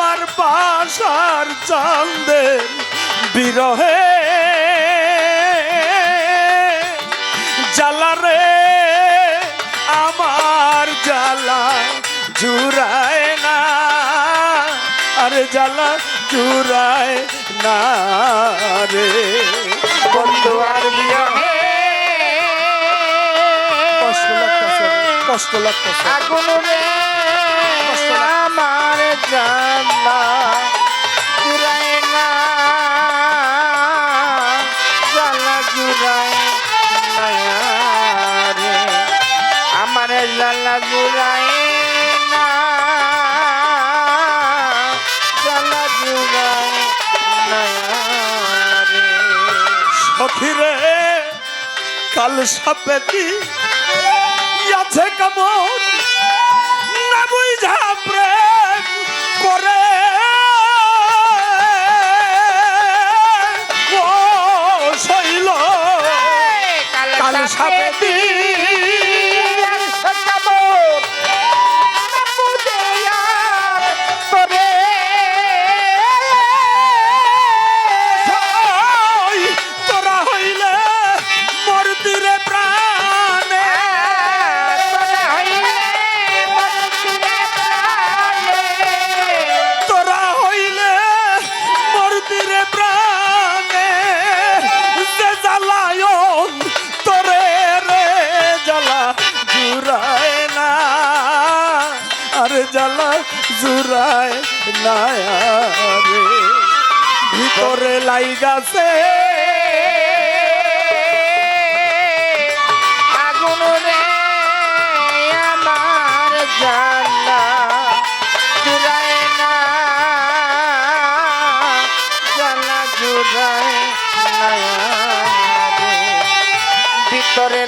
আমার বাসার চান্দের বিরহে। জ্বালা রে, আমার জ্বালা জুড়ায় না। আরে জ্বালা জুড়ায় না রে। বন্ধু আর কষ্ট লাগতেছে কষ্ট লাগতেছে। আগুন রে। জুড়ায় না জ্বালা জুড়ায় না সখিরে কাল সাপেতি আছে কেমন না বুঝা প্রেম করে। ও শৈল কাল সাপেতি আরে জ্বালা জুড়ায় না ভিতরে লাইগাছে আগুন রে আমার জানা না ভিতরে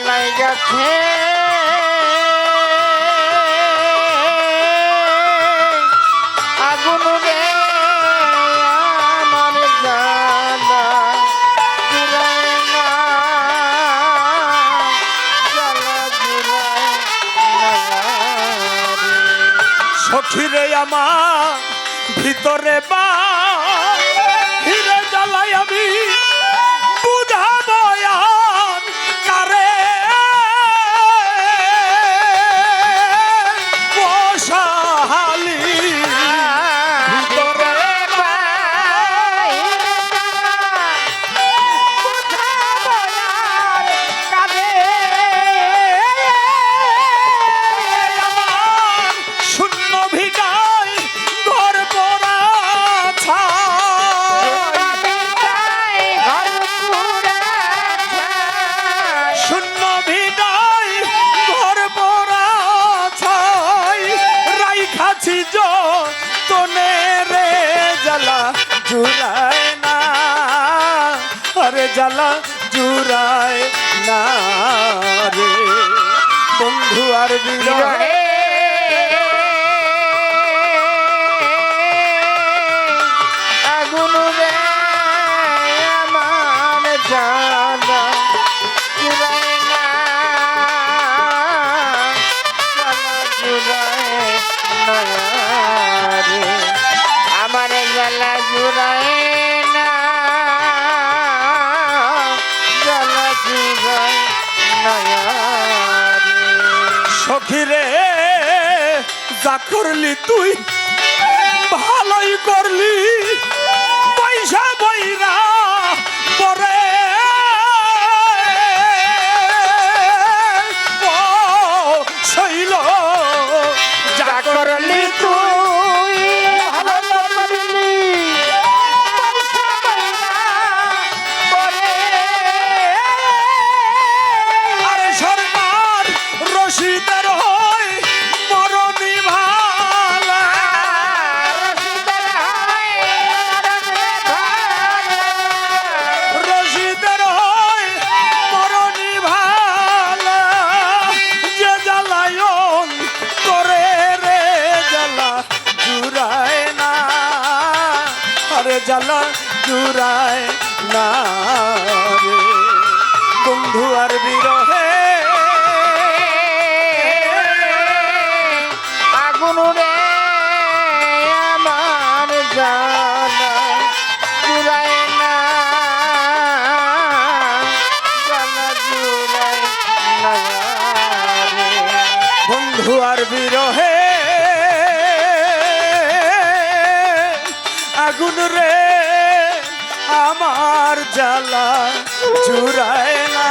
সখিরে আমার ভিতরে বা আরে জ্বালা জুড়ায় না রে। বন্ধু আর বিরহে সখিরে যা করলি তুই ভালোই করলি পয়সা বইরা জ্বালা জুড়ায় না জ্বালা বন্ধু আর বিরহে। আগুন রে, আমার জানা জুড়ায় না। জানা জুড়ায় না বন্ধু আর বিরহে। আগুন রে, আমার জ্বালা জুড়ায় না,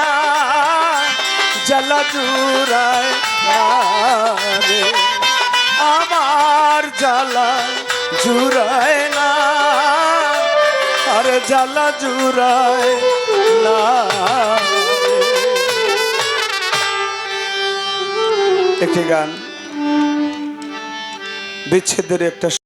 জ্বালা জুড়ায় রে। আমার জ্বালা জুড়ায় না, আরে জ্বালা জুড়ায় না একটি গান, বিচ্ছেদের একটা